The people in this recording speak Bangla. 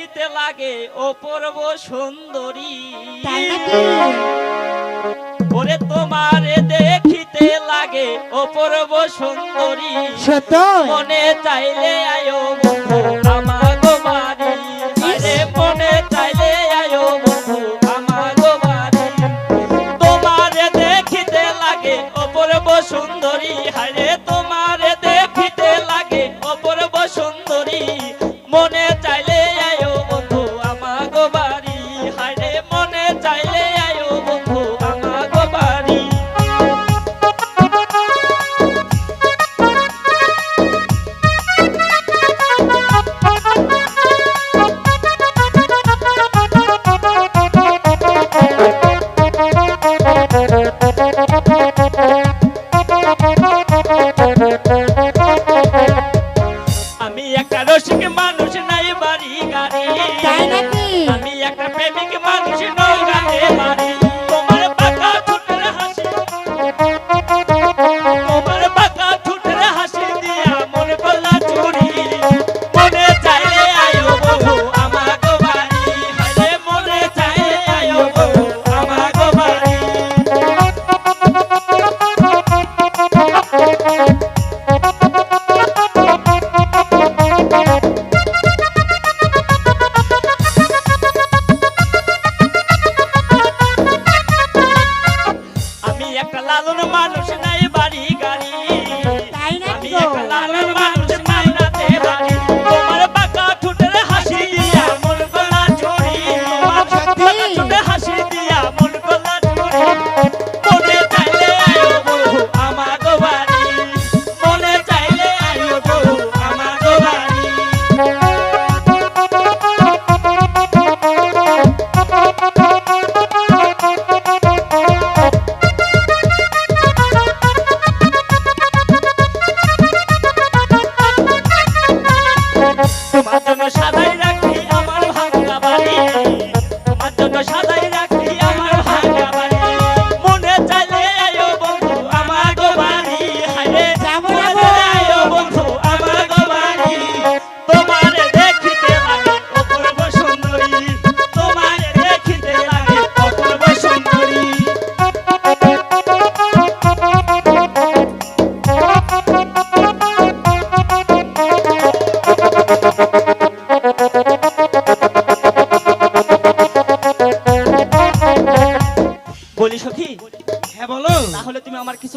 দেখিতে লাগে অপূর্ব সুন্দরী। ওরে তোমার দেখিতে লাগে অপূর্ব সুন্দরী। মনে চাইলে আয়ো বাড়ি গাড়ি। তাই নাকি? আমি একটা প্রেমিক মানুষ মানুষ নাই বাড়ি গাড়ি। তাই না বলি সখী? হ্যাঁ বলো। তাহলে তুমি আমার কিছু